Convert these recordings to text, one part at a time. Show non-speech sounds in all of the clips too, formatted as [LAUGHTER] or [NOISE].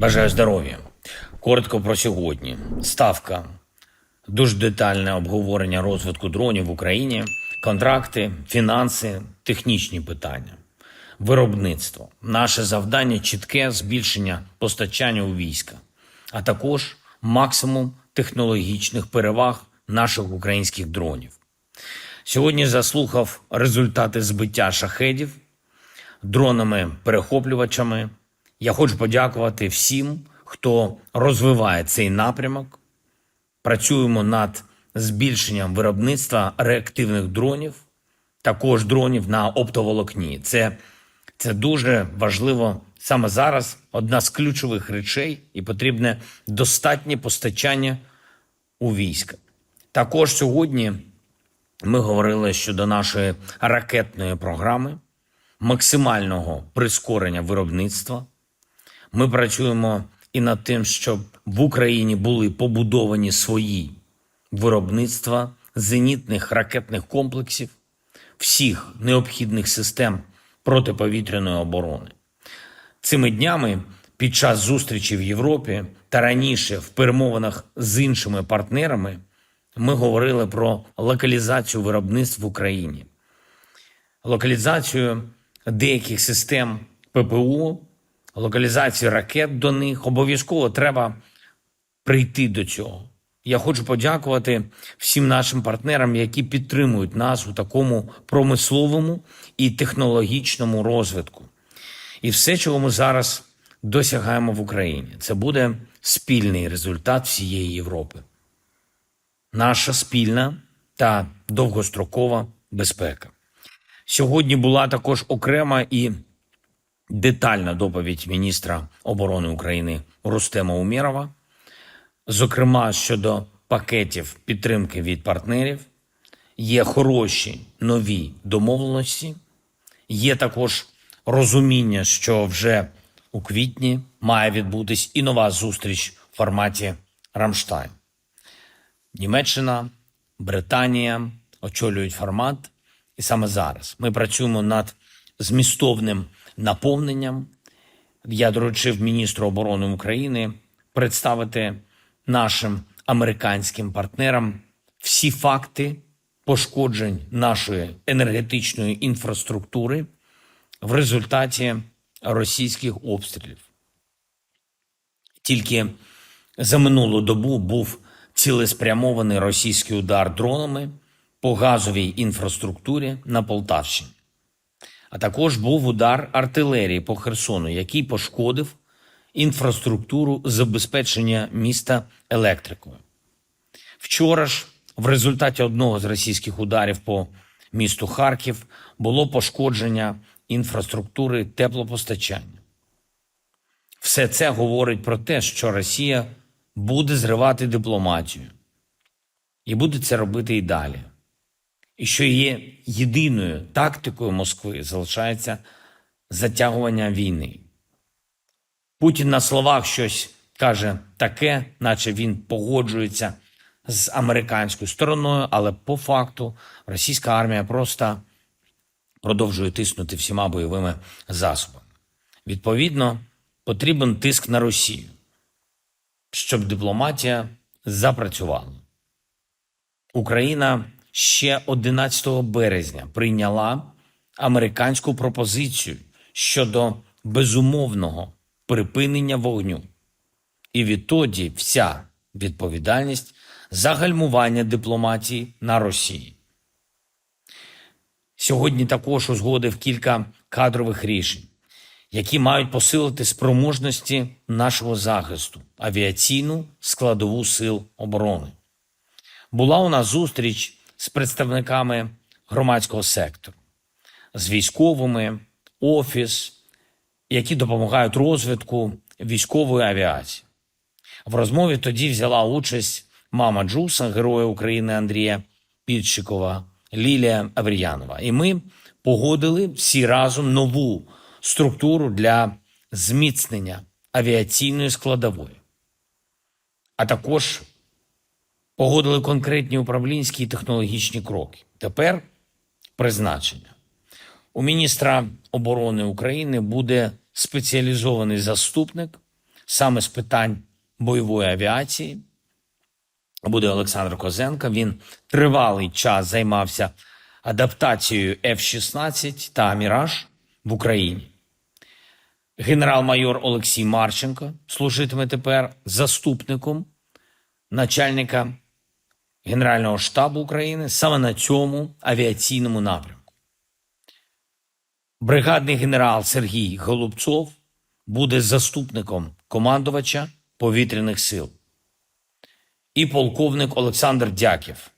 Бажаю здоров'я. Коротко про сьогодні. Ставка. Дуже детальне обговорення розвитку дронів в Україні, контракти, фінанси, технічні питання, виробництво. Наше завдання чітке збільшення постачання у війська, а також максимум технологічних переваг наших українських дронів. Сьогодні заслухав результати збиття шахедів дронами-перехоплювачами. Я хочу подякувати всім, хто розвиває цей напрямок. Працюємо над збільшенням виробництва реактивних дронів, також дронів на оптоволокні. Це, це дуже важливо саме зараз. Одна з ключових речей, і потрібне достатнє постачання у війська. Також сьогодні ми говорили щодо нашої ракетної програми, максимального прискорення виробництва. Ми працюємо і над тим, щоб в Україні були побудовані свої виробництва зенітних ракетних комплексів, всіх необхідних систем протиповітряної оборони. Цими днями під час зустрічі в Європі та раніше в перемовинах з іншими партнерами ми говорили про локалізацію виробництв в Україні, локалізацію деяких систем ППО, локалізацію ракет до них. Обов'язково треба прийти до цього. Я хочу подякувати всім нашим партнерам, які підтримують нас у такому промисловому і технологічному розвитку. І все, чого ми зараз досягаємо в Україні, це буде спільний результат всієї Європи. Наша спільна та довгострокова безпека. Сьогодні була також окрема і детальна доповідь міністра оборони України Рустема Умєрова, зокрема щодо пакетів підтримки від партнерів. Є хороші нові домовленості, є також розуміння, що вже у квітні має відбутись і нова зустріч в форматі Рамштайн. Німеччина, Британія очолюють формат, і саме зараз ми працюємо над змістовним наповненням. Я доручив міністру оборони України представити нашим американським партнерам всі факти пошкоджень нашої енергетичної інфраструктури в результаті російських обстрілів. Тільки за минулу добу був цілеспрямований російський удар дронами по газовій інфраструктурі на Полтавщині. А також був удар артилерії по Херсону, який пошкодив інфраструктуру забезпечення міста електрикою. Вчора ж, в результаті одного з російських ударів по місту Харків, було пошкодження інфраструктури теплопостачання. Все це говорить про те, що Росія буде зривати дипломатію і буде це робити і далі. І що є єдиною тактикою Москви залишається затягування війни. Путін на словах щось каже таке, наче він погоджується з американською стороною, але по факту російська армія просто продовжує тиснути всіма бойовими засобами. Відповідно, потрібен тиск на Росію, щоб дипломатія запрацювала. Україна ще 11 березня прийняла американську пропозицію щодо безумовного припинення вогню. І відтоді вся відповідальність за гальмування дипломатії на Росії. Сьогодні також узгодив кілька кадрових рішень, які мають посилити спроможності нашого захисту, авіаційну складову сил оборони. Була у нас зустріч з представниками громадського сектору, з військовими, офіс, які допомагають розвитку військової авіації. В розмові тоді взяла участь мама Джуса, героя України Андрія Підщикова, Лілія Авріянова. І ми погодили всі разом нову структуру для зміцнення авіаційної складової, а також погодили конкретні управлінські і технологічні кроки. Тепер призначення. У міністра оборони України буде спеціалізований заступник саме з питань бойової авіації буде Олександр Козенко. Він тривалий час займався адаптацією F-16 та Міраж в Україні. Генерал-майор Олексій Марченко служитиме тепер заступником начальника Генерального штабу України саме на цьому авіаційному напрямку. Бригадний генерал Сергій Голубцов буде заступником командувача повітряних сил. І полковник Олександр Дяків,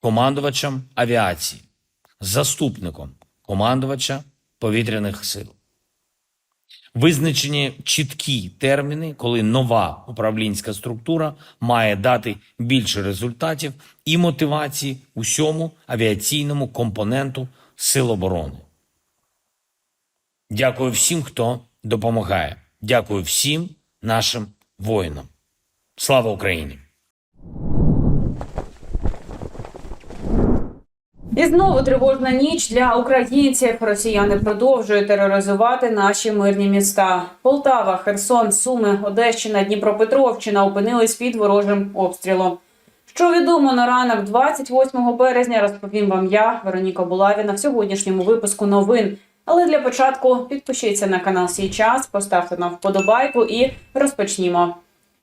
командувачем авіації, заступником командувача повітряних сил. Визначені чіткі терміни, коли нова управлінська структура має дати більше результатів і мотивації усьому авіаційному компоненту Сил оборони. Дякую всім, хто допомагає. Дякую всім нашим воїнам. Слава Україні! І знову тривожна ніч для українців. Росіяни продовжують тероризувати наші мирні міста. Полтава, Херсон, Суми, Одещина, Дніпропетровщина опинились під ворожим обстрілом. Що відомо на ранок 28 березня, розповім вам я, Вероніка Булавіна, в сьогоднішньому випуску новин. Але для початку підпишіться на канал «Сій час», поставте нам вподобайку і розпочнімо.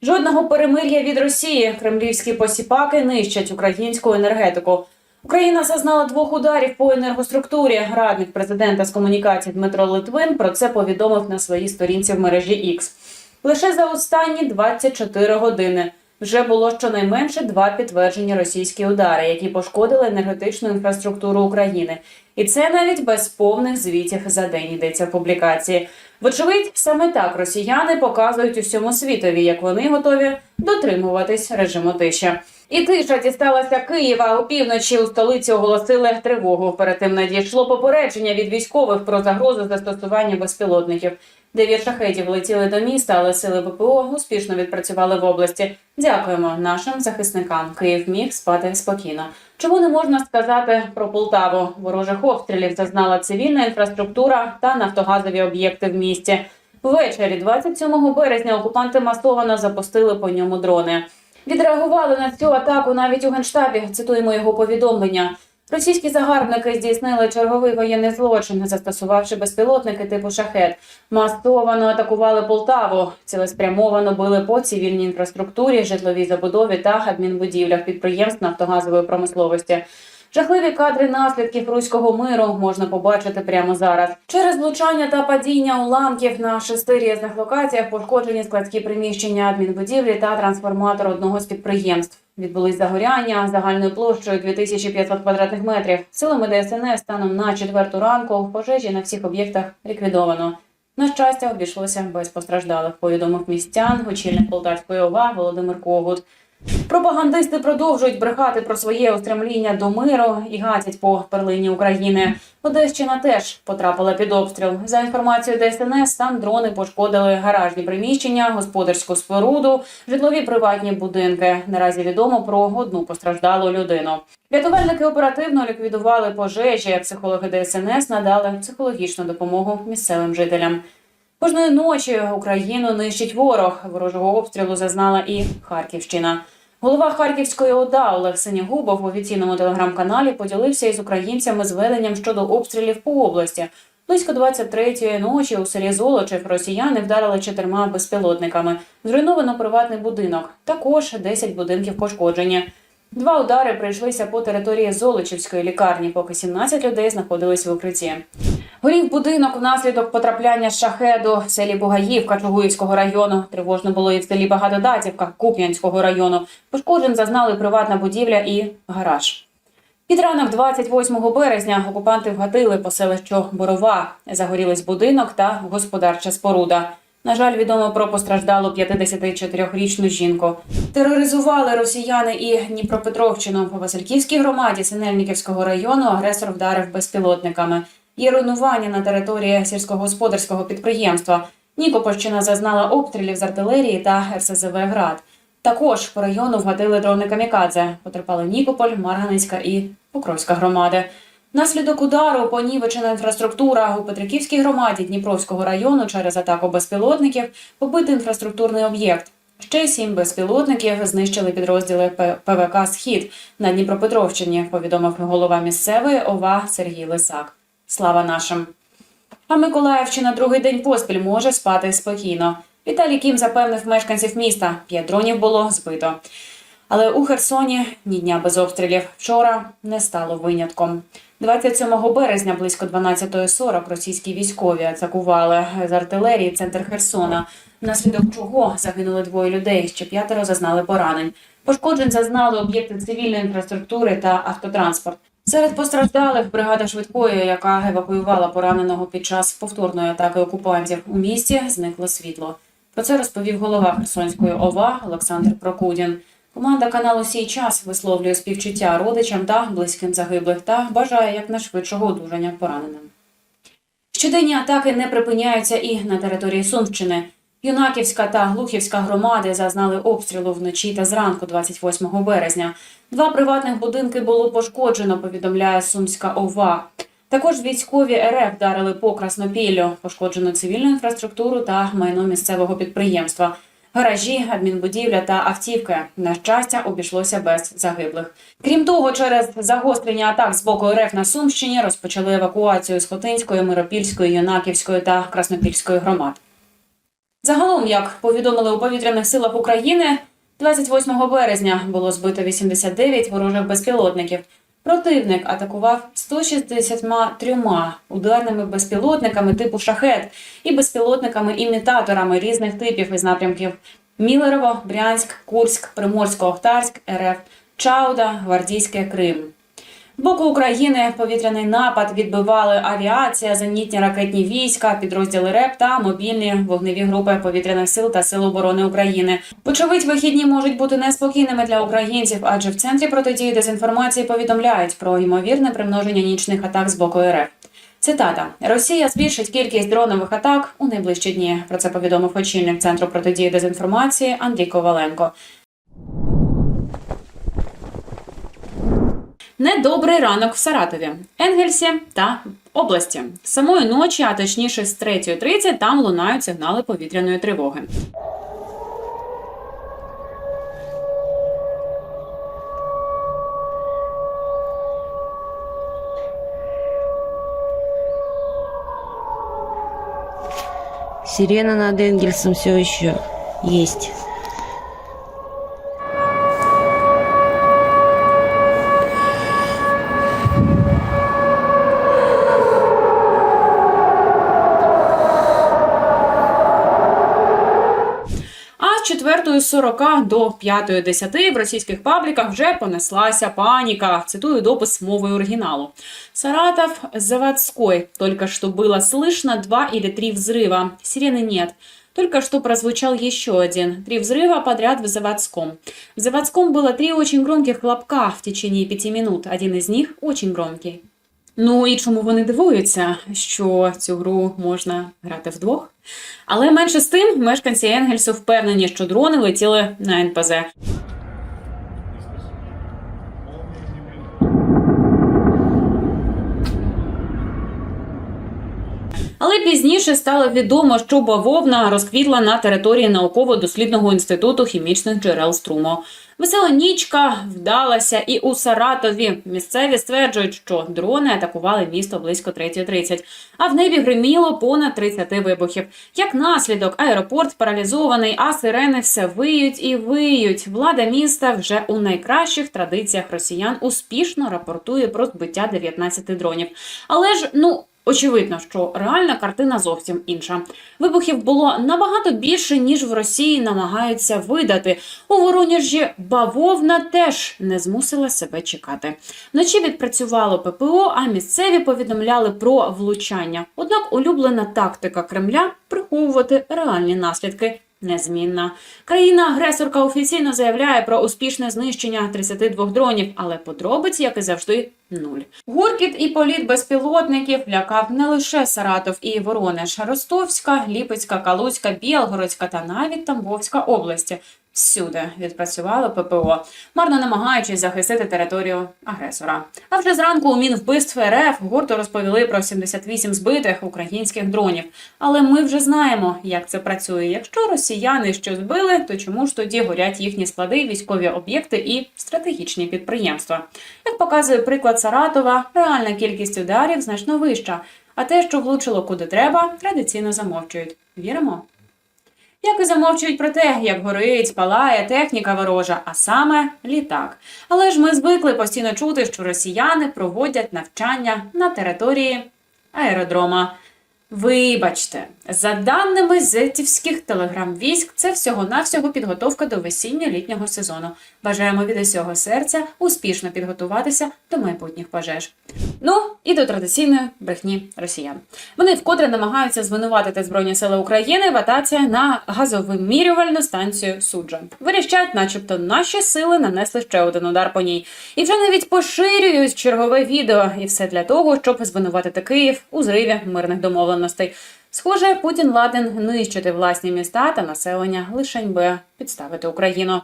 Жодного перемир'я від Росії. Кремлівські посіпаки нищать українську енергетику. Україна зазнала двох ударів по енергоструктурі. Радник президента з комунікацій Дмитро Литвин про це повідомив на своїй сторінці в мережі X. Лише за останні 24 години вже було щонайменше два підтверджені російські удари, які пошкодили енергетичну інфраструктуру України. І це навіть без повних звітів за день йдеться в публікації. Вочевидь, саме так росіяни показують усьому світові, як вони готові дотримуватись режиму тиші. І тиша дісталася Києва. Опівночі у столиці оголосили тривогу. Перед тим надійшло попередження від військових про загрозу застосування безпілотників. Дев'ять шахетів летіли до міста, але сили ВПО успішно відпрацювали в області. Дякуємо нашим захисникам. Київ міг спати спокійно. Чому не можна сказати про Полтаву? Ворожих обстрілів зазнала цивільна інфраструктура та нафтогазові об'єкти в місті. Ввечері 27 березня окупанти масово запустили по ньому дрони. Відреагували на цю атаку навіть у генштабі. Цитуємо його повідомлення. Російські загарбники здійснили черговий воєнний злочин, застосувавши безпілотники типу шахет. Масовано атакували Полтаву, цілеспрямовано били по цивільній інфраструктурі, житловій забудові та адмінбудівлях підприємств нафтогазової промисловості. Жахливі кадри наслідків руського миру можна побачити прямо зараз. Через влучання та падіння уламків на шести різних локаціях пошкоджені складські приміщення адмінбудівлі та трансформатор одного з підприємств. Відбулись загоряння загальною площею 2500 квадратних метрів. Силами ДСНС станом на четверту ранку пожежі на всіх об'єктах ліквідовано. На щастя, обійшлося без постраждалих. Повідомив містян, очільник Полтавської ОВА Володимир Когут. Пропагандисти продовжують брехати про своє устремління до миру і гатять по перлині України. Одещина теж потрапила під обстріл. За інформацією ДСНС, там дрони пошкодили гаражні приміщення, господарську споруду, житлові приватні будинки. Наразі відомо про одну постраждалу людину. Рятувальники оперативно ліквідували пожежі. Психологи ДСНС надали психологічну допомогу місцевим жителям. Кожної ночі Україну нищить ворог. Ворожого обстрілу зазнала і Харківщина. Голова Харківської ОДА Олег Синягубов в офіційному телеграм-каналі поділився із українцями зведенням щодо обстрілів по області. Близько 23-ї ночі у селі Золочев росіяни вдарили чотирма безпілотниками. Зруйновано приватний будинок. Також 10 будинків пошкоджені. Два удари прийшлися по території Золочівської лікарні, поки 17 людей знаходились в укритті. Горів будинок внаслідок потрапляння шахеду в селі Бугаївка Чугуївського району. Тривожно було і в селі Багатодатівка Куп'янського району. Пошкоджень зазнали приватна будівля і гараж. Під ранок 28 березня окупанти вгатили по селищу Борова. Загорілись будинок та господарча споруда. На жаль, відомо про постраждалу 54-річну жінку. Тероризували росіяни і Дніпропетровщину по Васильківській громаді Синельниківського району. Агресор вдарив безпілотниками. Є руйнування на території сільськогосподарського підприємства. Нікопольщина зазнала обстрілів з артилерії та РСЗВ «Град». Також по району вгатили дрони камікадзе. Потерпали Нікополь, Марганецька і Покровська громади. Наслідок удару понівечена інфраструктура у Петриківській громаді Дніпровського району через атаку безпілотників побитий інфраструктурний об'єкт. Ще сім безпілотників знищили підрозділи ПВК Схід на Дніпропетровщині. Повідомив голова місцевої ОВА Сергій Лисак. Слава нашим! А Миколаївщина другий день поспіль може спати спокійно. Віталій Кім запевнив мешканців міста. П'ять дронів було збито. Але у Херсоні ні дня без обстрілів. Вчора не стало винятком. 27 березня близько 12.40 російські військові атакували з артилерії центр Херсона, внаслідок чого загинули двоє людей, ще п'ятеро зазнали поранень. Пошкоджень зазнали об'єкти цивільної інфраструктури та автотранспорт. Серед постраждалих бригада швидкої, яка евакуювала пораненого під час повторної атаки окупантів у місті, зникло світло. Про це розповів голова Херсонської ОВА Олександр Прокудін. Команда каналу Сій час висловлює співчуття родичам та близьким загиблих та бажає якнайшвидшого одужання пораненим. Щоденні атаки не припиняються і на території Сумщини. Юнаківська та Глухівська громади зазнали обстрілу вночі та зранку 28 березня. Два приватних будинки було пошкоджено, повідомляє Сумська ОВА. Також військові РФ вдарили по Краснопіллю, пошкоджено цивільну інфраструктуру та майно місцевого підприємства. Гаражі, адмінбудівля та автівки. На щастя, обійшлося без загиблих. Крім того, через загострення атак з боку РФ на Сумщині розпочали евакуацію з Хотинської, Миропільської, Юнаківської та Краснопільської громад. Загалом, як повідомили у повітряних силах України, 28 березня було збито 89 ворожих безпілотників. Противник атакував 163 ударними безпілотниками типу шахет і безпілотниками-імітаторами різних типів із напрямків Мілерово, Брянськ, Курськ, Приморсько-Охтарськ, РФ, Чауда, Гвардійське, Крим. З боку України повітряний напад відбивали авіація, зенітні ракетні війська, підрозділи РЕП та мобільні вогневі групи повітряних сил та сил оборони України. Вочевидь, вихідні можуть бути неспокійними для українців, адже в центрі протидії дезінформації повідомляють про ймовірне примноження нічних атак з боку РФ. Цитата: Росія збільшить кількість дронових атак у найближчі дні. Про це повідомив очільник центру протидії дезінформації Андрій Коваленко. Недобрий ранок в Саратові, Енгельсі та області. Самої ночі, а точніше з 3.30, там лунають сигнали повітряної тривоги. Сирена над Энгельсом все еще есть. А з 4.40 до 5.10 в російських пабліках вже понеслася паніка. Цитую допис мовою оригіналу. Саратов заводской. Только что было слышно два или три взрыва. Сирены нет. Только что прозвучал еще один. Три взрыва подряд в заводском. В заводском было три очень громких хлопка в течение пяти минут. Один из них очень громкий. Ну і чому вони дивуються, що цю гру можна грати вдвох? Але менше з тим, мешканці Енгельсу впевнені, що дрони летіли на НПЗ. Але пізніше стало відомо, що бавовна розквітла на території науково-дослідного інституту хімічних джерел Струмо. Весела нічка вдалася і у Саратові. Місцеві стверджують, що дрони атакували місто близько 3.30, а в небі гриміло понад 30 вибухів. Як наслідок, аеропорт паралізований, а сирени все виють і виють. Влада міста вже у найкращих традиціях росіян успішно рапортує про збиття 19 дронів. Але ж ну. Очевидно, що реальна картина зовсім інша. Вибухів було набагато більше, ніж в Росії намагаються видати. У Воронежі бавовна теж не змусила себе чекати. Вночі відпрацювало ППО, а місцеві повідомляли про влучання. Однак улюблена тактика Кремля приховувати реальні наслідки. Незмінна країна-агресорка офіційно заявляє про успішне знищення 32 дронів, але подробиць, як і завжди, нуль. Гуркіт і політ безпілотників лякав не лише Саратов і Воронеж, Ростовська, Ліпецька, Калуцька, Білгородська та навіть Тамбовська області. Всюди відпрацювало ППО, марно намагаючись захистити територію агресора. А вже зранку у Мінвбивств РФ гордо розповіли про 78 збитих українських дронів. Але ми вже знаємо, як це працює. Якщо росіяни що збили, то чому ж тоді горять їхні склади, військові об'єкти і стратегічні підприємства? Як показує приклад Саратова, реальна кількість ударів значно вища. А те, що влучило куди треба, традиційно замовчують. Віримо? Як і замовчують про те, як горить, палає техніка ворожа, а саме літак. Але ж ми звикли постійно чути, що росіяни проводять навчання на території аеродрома. Вибачте, за даними зетівських телеграм-військ, це всього-навсього підготовка до весіння літнього сезону. Бажаємо від усього серця успішно підготуватися до майбутніх пожеж. Ну і до традиційної брехні росіян. Вони вкотре намагаються звинуватити Збройні Сили України в атаці на газовимірювальну станцію суджа. Вирішають, начебто, наші сили нанесли ще один удар по ній, і вже навіть поширюють чергове відео, і все для того, щоб звинуватити Київ у зриві мирних домовленостей. Схоже, Путін ладен нищити власні міста та населення лишень би підставити Україну.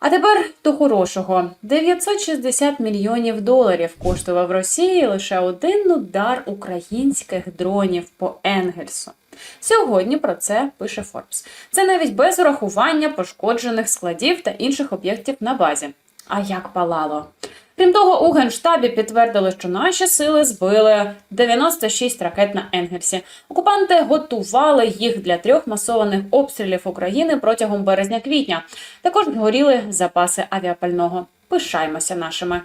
А тепер до хорошого: 960 мільйонів доларів коштував Росії лише один удар українських дронів по Енгельсу. Сьогодні про це пише Форбс. Це навіть без урахування пошкоджених складів та інших об'єктів на базі. А як палало? Крім того, у генштабі підтвердили, що наші сили збили 96 ракет на Енгельсі. Окупанти готували їх для трьох масованих обстрілів України протягом березня-квітня. Також горіли запаси авіапального. Пишаймося нашими.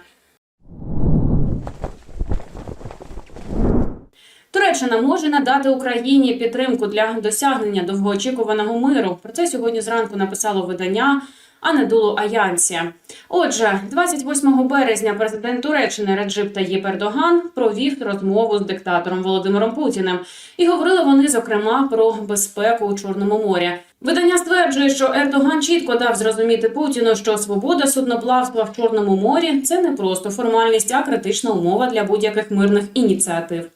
Туреччина може надати Україні підтримку для досягнення довгоочікуваного миру. Про це сьогодні зранку написало видання Анадолу Аянсі. Отже, 28 березня президент Туреччини Реджип Таїп Ердоган провів розмову з диктатором Володимиром Путіним, і говорили вони зокрема про безпеку у Чорному морі. Видання стверджує, що Ердоган чітко дав зрозуміти Путіну, що свобода судноплавства в Чорному морі це не просто формальність, а критична умова для будь-яких мирних ініціатив.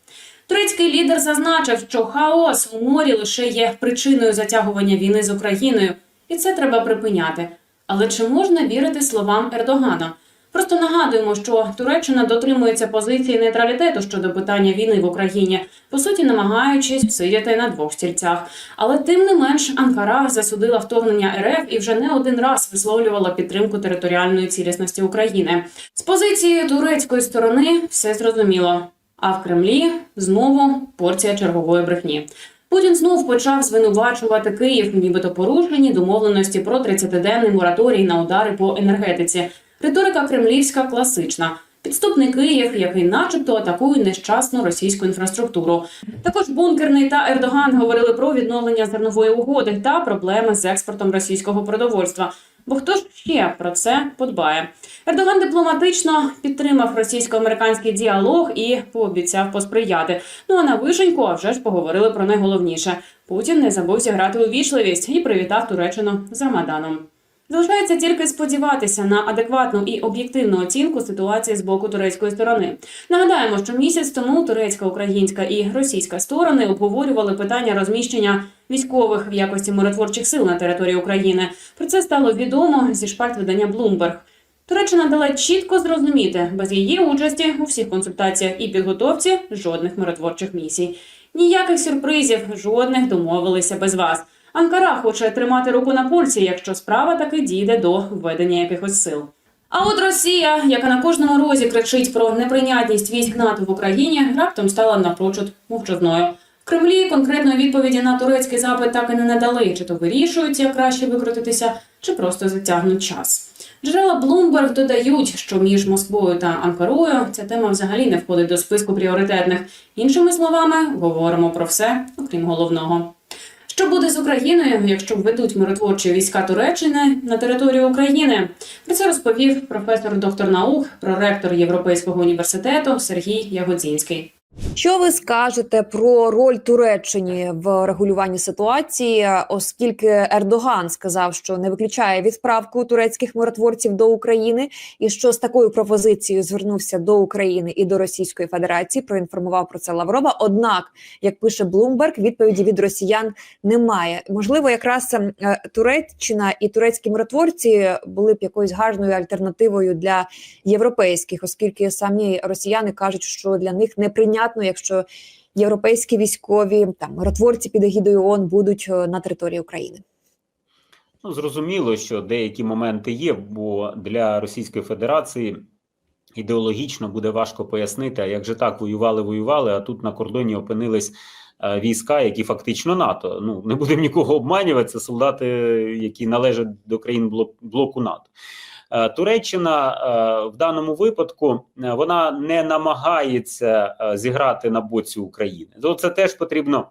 Турецький лідер зазначив, що хаос у морі лише є причиною затягування війни з Україною, і це треба припиняти. Але чи можна вірити словам Ердогана? Просто нагадуємо, що Туреччина дотримується позиції нейтралітету щодо питання війни в Україні, по суті, намагаючись сидіти на двох стільцях. Але тим не менш Анкара засудила вторгнення РФ і вже не один раз висловлювала підтримку територіальної цілісності України. З позиції турецької сторони все зрозуміло. А в Кремлі знову порція чергової брехні. Путін знов почав звинувачувати Київ, нібито порушені домовленості про 30-денний мораторій на удари по енергетиці. Риторика кремлівська класична. Підступний Київ, який, начебто, атакує нещасну російську інфраструктуру. Також бункерний та Ердоган говорили про відновлення зернової угоди та проблеми з експортом російського продовольства. Бо хто ж ще про це подбає? Ердоган дипломатично підтримав російсько-американський діалог і пообіцяв посприяти. Ну а на вишеньку а вже ж поговорили про найголовніше. Путін не забув зіграти у вічливість і привітав Туреччину з Рамаданом. Залишається тільки сподіватися на адекватну і об'єктивну оцінку ситуації з боку турецької сторони. Нагадаємо, що місяць тому турецька, українська і російська сторони обговорювали питання розміщення військових в якості миротворчих сил на території України. Про це стало відомо зі шпальт видання Bloomberg. Туреччина дала чітко зрозуміти, без її участі у всіх консультаціях і підготовці жодних миротворчих місій. Ніяких сюрпризів, жодних домовилися без вас. Анкара хоче тримати руку на пульсі, якщо справа таки дійде до введення якихось сил. А от Росія, яка на кожному розі кричить про неприйнятність військ НАТО в Україні, раптом стала напрочуд мовчазною. В Кремлі конкретної відповіді на турецький запит так і не надали, чи то вирішують, як краще викрутитися, чи просто затягнуть час. Джерела Bloomberg додають, що між Москвою та Анкарою ця тема взагалі не входить до списку пріоритетних. Іншими словами, говоримо про все, окрім головного. Що буде з Україною, якщо введуть миротворчі війська Туреччини на територію України? Про це розповів професор доктор наук, проректор Європейського університету Сергій Ягодзінський. Що ви скажете про роль Туреччині в регулюванні ситуації, оскільки Ердоган сказав, що не виключає відправку турецьких миротворців до України, і що з такою пропозицією звернувся до України і до Російської Федерації, проінформував про це Лаврова. Однак, як пише Блумберг, відповіді від росіян немає. Можливо, якраз ем, е, Туреччина і турецькі миротворці були б якоюсь гарною альтернативою для європейських, оскільки самі росіяни кажуть, що для них неприйнятно, якщо європейські військові там миротворці під егідою ООН будуть е, на території України. Ну, зрозуміло, що деякі моменти є, бо для Російської Федерації ідеологічно буде важко пояснити, а як же так воювали, воювали, а тут на кордоні опинились е, війська, які фактично НАТО. Ну не будемо нікого обманювати. Це солдати, які належать до країн блоку НАТО. Е, Туреччина е, в даному випадку е, вона не намагається зіграти на боці України. То це теж потрібно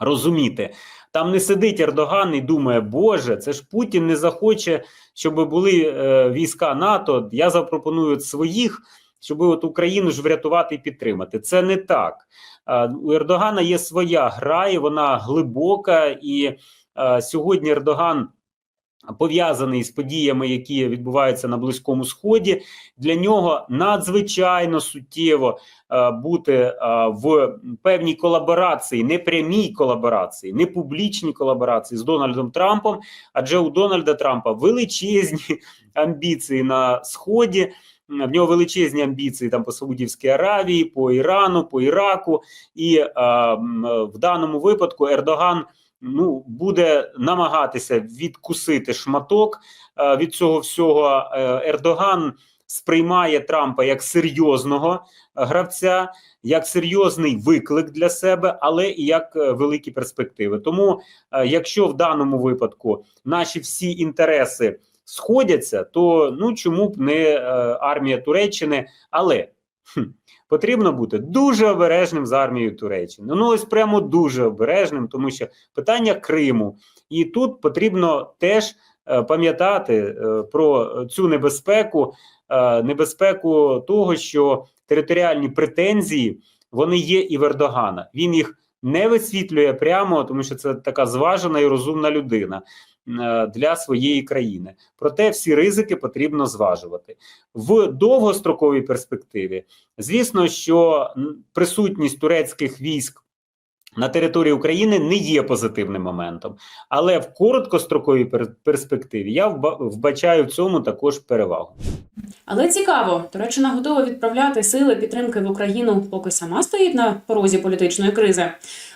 розуміти. Там не сидить Ердоган і думає, Боже, це ж Путін не захоче, щоб були війська НАТО. Я запропоную своїх, щоб от Україну ж врятувати і підтримати. Це не так. У Ердогана є своя гра, і вона глибока. І сьогодні Ердоган пов'язаний з подіями, які відбуваються на Близькому Сході. Для нього надзвичайно суттєво е, бути е, в певній колаборації, не прямій колаборації, не публічній колаборації з Дональдом Трампом, адже у Дональда Трампа величезні [LAUGHS] амбіції на сході. В нього величезні амбіції там по Саудівській Аравії, по Ірану, по Іраку, і е, в даному випадку Ердоган ну буде намагатися відкусити шматок е, від цього всього. Е, Ердоган сприймає Трампа як серйозного е, гравця, як серйозний виклик для себе, але і як великі перспективи. Тому, якщо в даному випадку наші всі інтереси сходяться, то ну чому б не армія Туреччини, але. Потрібно бути дуже обережним з армією Туреччини. Ну ось прямо дуже обережним, тому що питання Криму, і тут потрібно теж е, пам'ятати е, про цю небезпеку, е, небезпеку того, що територіальні претензії вони є і в Ердогана. Він їх не висвітлює прямо, тому що це така зважена і розумна людина для своєї країни. Проте всі ризики потрібно зважувати в довгостроковій перспективі. Звісно, що присутність турецьких військ на території України не є позитивним моментом, але в короткостроковій пер- перспективі я вба- вбачаю в цьому також перевагу. Але цікаво, Туреччина готова відправляти сили підтримки в Україну, поки сама стоїть на порозі політичної кризи.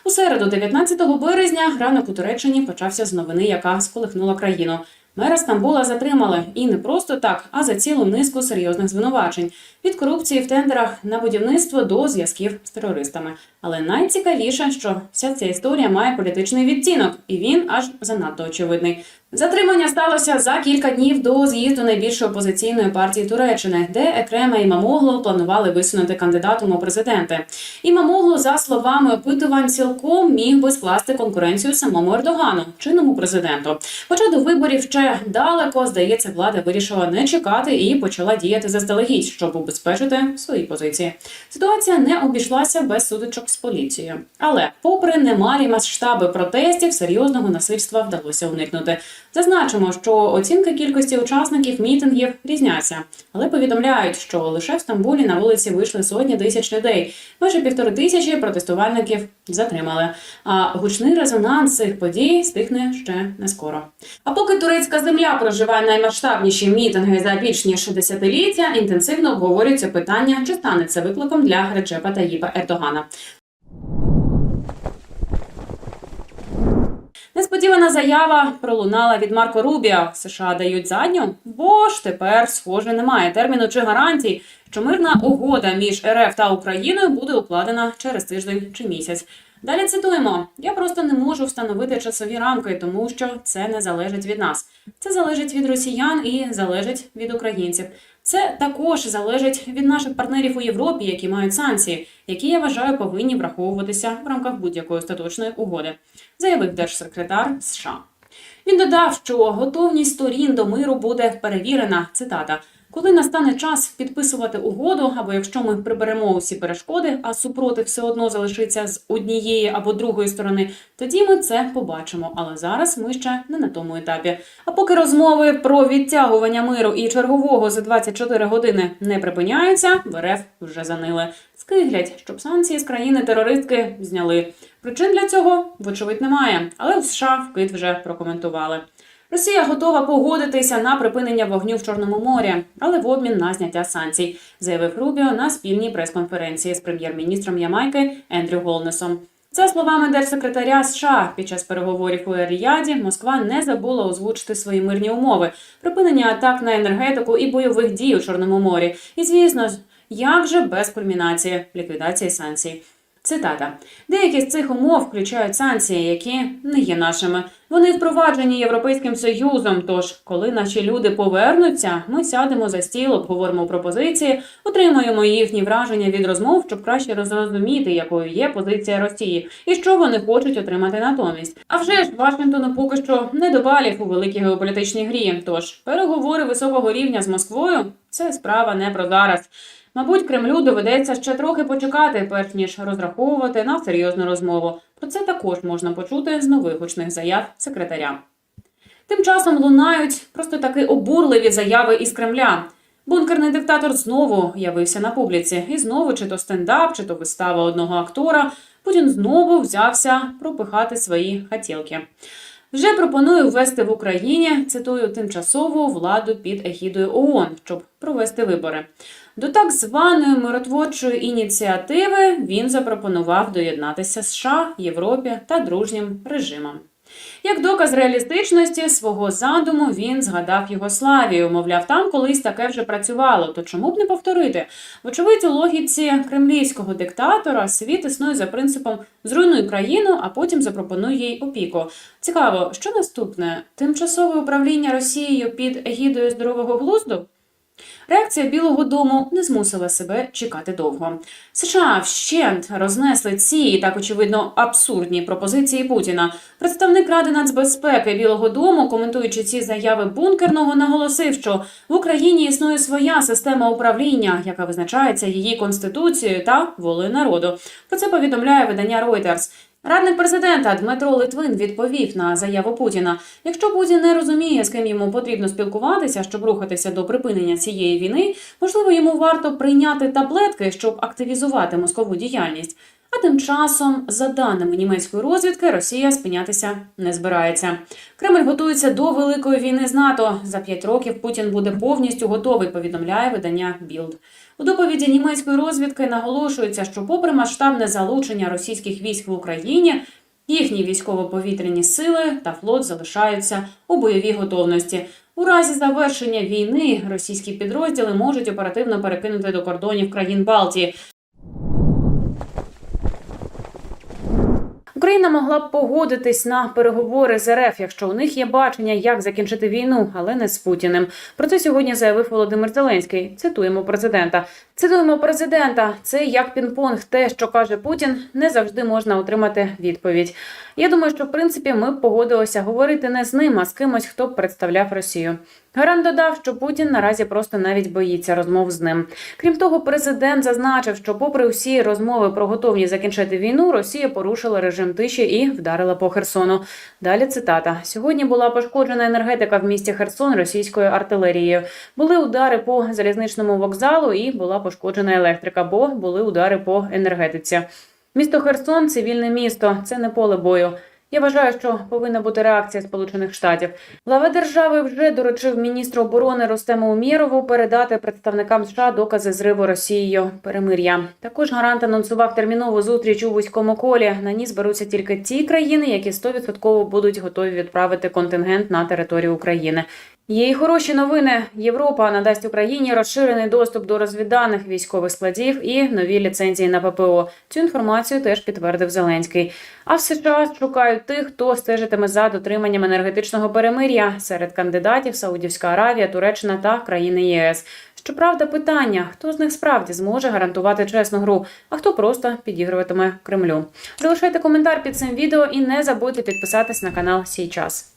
У середу, 19 березня, ранок у Туреччині почався з новини, яка сколихнула країну. Мера Стамбула затримали і не просто так, а за цілу низку серйозних звинувачень від корупції в тендерах на будівництво до зв'язків з терористами. Але найцікавіше, що вся ця історія має політичний відтінок, і він аж занадто очевидний. Затримання сталося за кілька днів до з'їзду найбільшої опозиційної партії Туреччини, де Екрема Імамогло планували висунути кандидатом у президенти. Імамогло, за словами опитувань, цілком міг би скласти конкуренцію самому Ердогану, чинному президенту. Хоча до виборів ще далеко, здається, влада вирішила не чекати і почала діяти заздалегідь, щоб убезпечити свої позиції. Ситуація не обійшлася без судочок з поліцією. Але, попри немалі масштаби протестів, серйозного насильства вдалося уникнути. Зазначимо, що оцінки кількості учасників мітингів різняться, але повідомляють, що лише в Стамбулі на вулиці вийшли сотні тисяч людей. Майже півтори тисячі протестувальників затримали. А гучний резонанс цих подій стихне ще не скоро. А поки турецька земля проживає наймасштабніші мітинги за більш ніж десятиліття, інтенсивно обговорюється питання, чи стане це викликом для Реджепа Таїпа Ердогана. Несподівана заява пролунала від Марко Рубіо. США дають задню, бо ж тепер, схоже, немає терміну чи гарантій, що мирна угода між РФ та Україною буде укладена через тиждень чи місяць. Далі цитуємо: я просто не можу встановити часові рамки, тому що це не залежить від нас. Це залежить від росіян і залежить від українців. Це також залежить від наших партнерів у Європі, які мають санкції, які я вважаю повинні враховуватися в рамках будь-якої остаточної угоди, заявив держсекретар США. Він додав, що готовність сторін до миру буде перевірена. Цитата: Коли настане час підписувати угоду, або якщо ми приберемо усі перешкоди, а супротив все одно залишиться з однієї або другої сторони, тоді ми це побачимо. Але зараз ми ще не на тому етапі. А поки розмови про відтягування миру і чергового за 24 години не припиняються, в РФ вже занили. Скиглять, щоб санкції з країни терористки зняли. Причин для цього, вочевидь, немає, але в США вкид вже прокоментували. Росія готова погодитися на припинення вогню в Чорному морі, але в обмін на зняття санкцій, заявив Рубіо на спільній прес-конференції з прем'єр-міністром Ямайки Ендрю Голнесом. За словами держсекретаря США, під час переговорів у Ер-Ріаді Москва не забула озвучити свої мирні умови, припинення атак на енергетику і бойових дій у Чорному морі. І звісно як же без кульмінації ліквідації санкцій. Цитата: деякі з цих умов включають санкції, які не є нашими. Вони впроваджені Європейським Союзом. Тож, коли наші люди повернуться, ми сядемо за стіл, обговоримо пропозиції, отримаємо їхні враження від розмов, щоб краще зрозуміти, якою є позиція Росії і що вони хочуть отримати натомість. А вже ж Вашингтону поки що не до балів у великій геополітичній грі. Тож переговори високого рівня з Москвою це справа не про зараз. Мабуть, Кремлю доведеться ще трохи почекати, перш ніж розраховувати на серйозну розмову. Про це також можна почути з нових гучних заяв секретаря. Тим часом лунають просто таки обурливі заяви із Кремля. Бункерний диктатор знову явився на публіці, і знову чи то стендап, чи то вистава одного актора. Путін знову взявся пропихати свої хотілки. Вже пропоную ввести в Україні цитую тимчасову владу під егідою ООН, щоб провести вибори. До так званої миротворчої ініціативи він запропонував доєднатися США, Європі та дружнім режимам. Як доказ реалістичності свого задуму він згадав Югославію. Мовляв, там колись таке вже працювало. То чому б не повторити? Вочевидь, у логіці кремлівського диктатора світ існує за принципом зруйнуй країну, а потім запропонуй їй опіку. Цікаво, що наступне? Тимчасове управління Росією під егідою здорового глузду? Реакція Білого Дому не змусила себе чекати довго. США вщент рознесли ці і так очевидно абсурдні пропозиції Путіна. Представник Ради нацбезпеки Білого Дому, коментуючи ці заяви бункерного, наголосив, що в Україні існує своя система управління, яка визначається її конституцією та волею народу. Про це повідомляє видання Reuters. Радник президента Дмитро Литвин відповів на заяву Путіна: якщо Путін не розуміє, з ким йому потрібно спілкуватися, щоб рухатися до припинення цієї війни, можливо, йому варто прийняти таблетки, щоб активізувати мозкову діяльність. А тим часом, за даними німецької розвідки, Росія спинятися не збирається. Кремль готується до великої війни з НАТО. За п'ять років Путін буде повністю готовий. Повідомляє видання Білд. У доповіді німецької розвідки наголошується, що, попри масштабне залучення російських військ в Україні, їхні військово-повітряні сили та флот залишаються у бойовій готовності. У разі завершення війни російські підрозділи можуть оперативно перекинути до кордонів країн Балтії. Україна могла б погодитись на переговори з РФ, якщо у них є бачення, як закінчити війну, але не з Путіним. Про це сьогодні заявив Володимир Зеленський. Цитуємо президента. Цитуємо президента. Це як пінг-понг. Те, що каже Путін, не завжди можна отримати відповідь. Я думаю, що в принципі ми б погодилися говорити не з ним, а з кимось, хто б представляв Росію. Гарант додав, що Путін наразі просто навіть боїться розмов з ним. Крім того, президент зазначив, що, попри всі розмови про готовність закінчити війну, Росія порушила режим тиші і вдарила по Херсону. Далі цитата: сьогодні була пошкоджена енергетика в місті Херсон російською артилерією. Були удари по залізничному вокзалу і була пошкоджена електрика, бо були удари по енергетиці. Місто Херсон цивільне місто, це не поле бою. Я вважаю, що повинна бути реакція Сполучених Штатів. Глава держави вже доручив міністру оборони Рустему Умєрову передати представникам США докази зриву Росією перемир'я. Також гарант анонсував термінову зустріч у вузькому колі. На ній зберуться тільки ті країни, які 100% будуть готові відправити контингент на територію України. Є й хороші новини. Європа надасть Україні розширений доступ до розвідданих військових складів і нові ліцензії на ППО. Цю інформацію теж підтвердив Зеленський. А в США шукають тих, хто стежитиме за дотриманням енергетичного перемир'я серед кандидатів Саудівська Аравія, Туреччина та країни ЄС. Щоправда, питання: хто з них справді зможе гарантувати чесну гру, а хто просто підігруватиме Кремлю. Залишайте коментар під цим відео і не забудьте підписатись на канал Сій час.